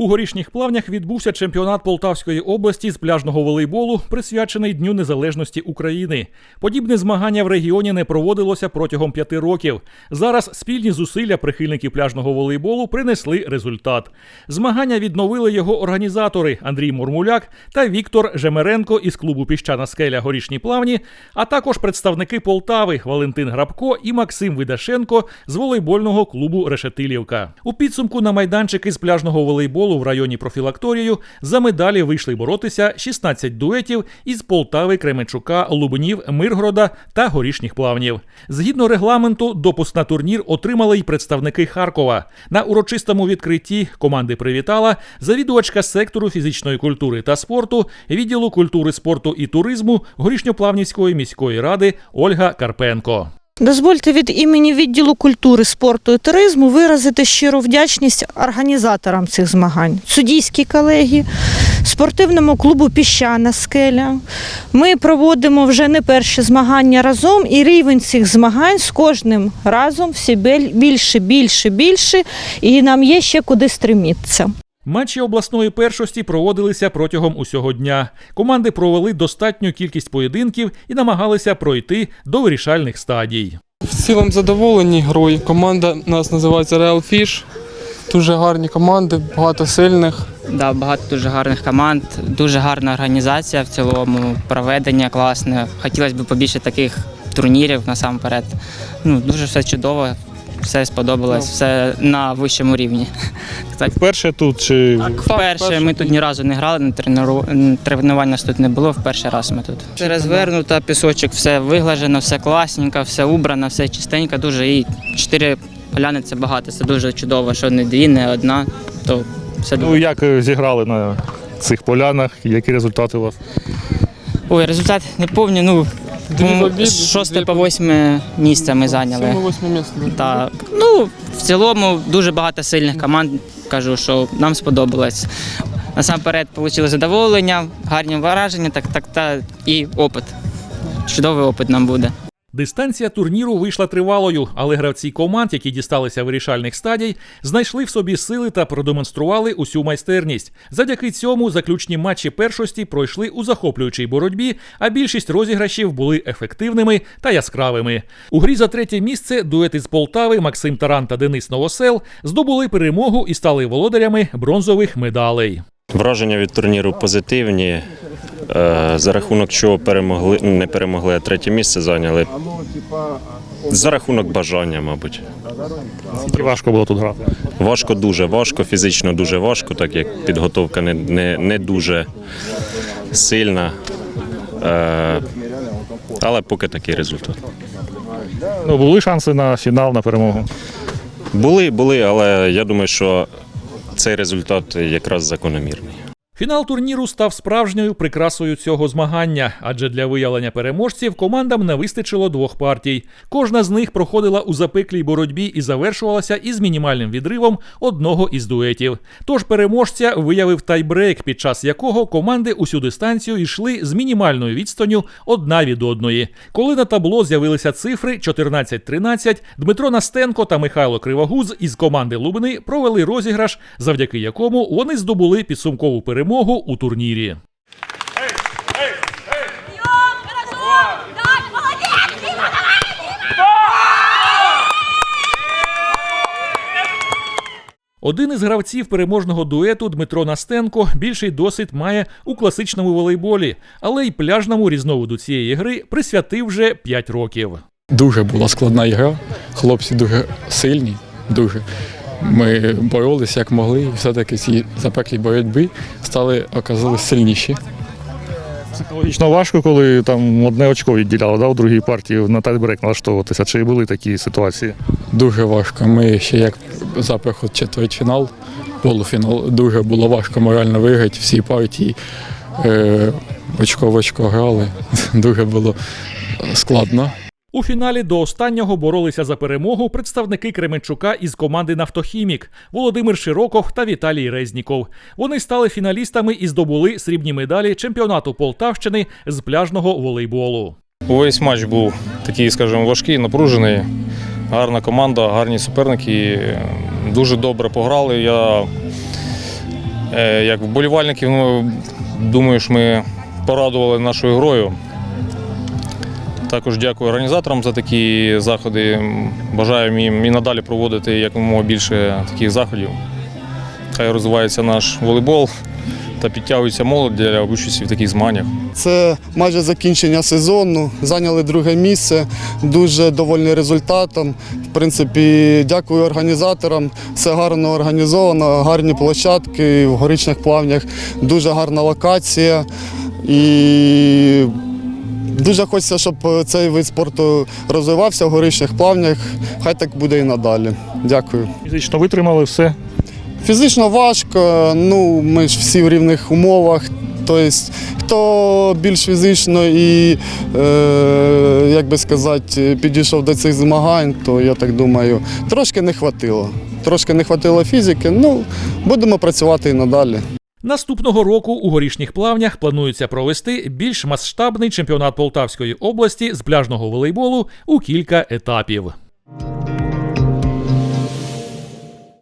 У горішніх плавнях відбувся чемпіонат Полтавської області з пляжного волейболу, присвячений Дню Незалежності України. Подібне змагання в регіоні не проводилося протягом п'яти років. Зараз спільні зусилля прихильників пляжного волейболу принесли результат. Змагання відновили його організатори Андрій Мурмуляк та Віктор Жемеренко із клубу Піщана скеля Горішні плавні, а також представники Полтави Валентин Грабко і Максим Видашенко з волейбольного клубу Решетилівка. У підсумку на майданчики з пляжного волейболу в районі профілакторію за медалі вийшли боротися 16 дуетів із Полтави, Кременчука, Лубнів, Миргорода та Горішніх плавнів. Згідно регламенту, допуск на турнір отримали й представники Харкова. На урочистому відкритті команди привітала завідувачка сектору фізичної культури та спорту, відділу культури, спорту і туризму Горішньоплавнівської міської ради Ольга Карпенко. Дозвольте від імені відділу культури, спорту і туризму виразити щиру вдячність організаторам цих змагань, суддійській колегії, спортивному клубу Піщана скеля. Ми проводимо вже не перші змагання разом, і рівень цих змагань з кожним разом все більше, більше, більше, і нам є ще куди стремітися. Матчі обласної першості проводилися протягом усього дня. Команди провели достатню кількість поєдинків і намагалися пройти до вирішальних стадій. В цілому задоволені грою. Команда у нас називається Real Fish. Дуже гарні команди, багато сильних. Да, багато дуже гарних команд, дуже гарна організація в цілому, проведення класне. Хотілося б побільше таких турнірів насамперед. Ну, дуже все чудово, все сподобалось, все на вищому рівні. Так, Перше тут чи вперше вперше ми тут ні разу не грали, на тренувань нас тут не було, в перший раз ми тут. Все розвернуто, пісочок, все виглажено, все класненько, все убрано, все чистенько, дуже. І чотири поляни це багато, це дуже чудово, що не дві, не одна, то все дуже. ну як е, зіграли на цих полянах? Які результати у вас? Ой, результат не пам'ятаю, ну, Дві ну, з шосте по восьме місце ми зайняли. Сьоме-восьме місце. Та, ну, в цілому дуже багато сильних команд. Кажу, що нам сподобалось. Насамперед отримали задоволення, гарні враження, так, так, та і опит. Чудовий опит нам буде. Дистанція турніру вийшла тривалою, але гравці команд, які дісталися вирішальних стадій, знайшли в собі сили та продемонстрували усю майстерність. Завдяки цьому заключні матчі першості пройшли у захоплюючій боротьбі, а більшість розіграшів були ефективними та яскравими. У грі за третє місце дуети з Полтави Максим Таран та Денис Новосел здобули перемогу і стали володарями бронзових медалей. Враження від турніру позитивні. Е, За рахунок чого перемогли, не перемогли, а третє місце зайняли. За рахунок бажання, мабуть. Скільки важко було тут грати? Важко, дуже важко, фізично дуже важко, так як підготовка не, не, не дуже сильна. Е, Але поки такий результат. Ну були шанси на фінал, на перемогу. Були, були, але я думаю, що цей результат якраз закономірний. Фінал турніру став справжньою прикрасою цього змагання, адже для виявлення переможців командам не вистачило двох партій. Кожна з них проходила у запеклій боротьбі і завершувалася із мінімальним відривом одного із дуетів. Тож переможця виявив тайбрейк, під час якого команди усю дистанцію йшли з мінімальною відстанню одна від одної. Коли на табло з'явилися цифри 14-13, Дмитро Настенко та Михайло Кривогуз із команди Лубни провели розіграш, завдяки якому вони здобули підсумкову перемогу у турнірі. Один із гравців переможного дуету Дмитро Настенко більший досвід має у класичному волейболі, але й пляжному різновиду цієї гри присвятив вже 5 років. Дуже була складна ігра. Хлопці дуже сильні, дуже. Ми боролися як могли, і все-таки в цій запеклій боротьбі стали оказались сильніші. Психологічно важко, коли там одне очко відділяло, да, у другій партії на тайбрейк налаштовуватися. Чи були такі ситуації? Дуже важко. Ми ще як за приход четвертьфінал, полуфінал, дуже було важко морально виграти всі партії. Е, очко в очко грали. Дуже було складно. У фіналі до останнього боролися за перемогу представники Кременчука із команди Нафтохімік Володимир Широков та Віталій Резніков. Вони стали фіналістами і здобули срібні медалі чемпіонату Полтавщини з пляжного волейболу. Увесь матч був такий, скажімо, важкий, напружений. Гарна команда, гарні суперники. Дуже добре пограли. Я Е, Як вболівальників, ну, думаю, що ми порадували нашою грою. Також дякую організаторам за такі заходи. Бажаю їм і надалі проводити якомога більше таких заходів. Хай розвивається наш волейбол та підтягується молодь для участі в таких змаганнях. Це майже закінчення сезону. Зайняли друге місце. Дуже довольний результатом. В принципі, дякую організаторам. Все гарно організовано, гарні площадки в горичних плавнях, дуже гарна локація. І дуже хочеться, щоб цей вид спорту розвивався в горичних плавнях. Хай так буде і надалі. Дякую. Фізично витримали все. Фізично важко, ну ми ж всі в рівних умовах. Тобто, хто більш фізично і, е, як би сказати, підійшов до цих змагань, то я так думаю, трошки не хватило. Трошки не хватило фізики, ну будемо працювати і надалі. Наступного року у горішніх плавнях планується провести більш масштабний чемпіонат Полтавської області з пляжного волейболу у кілька етапів.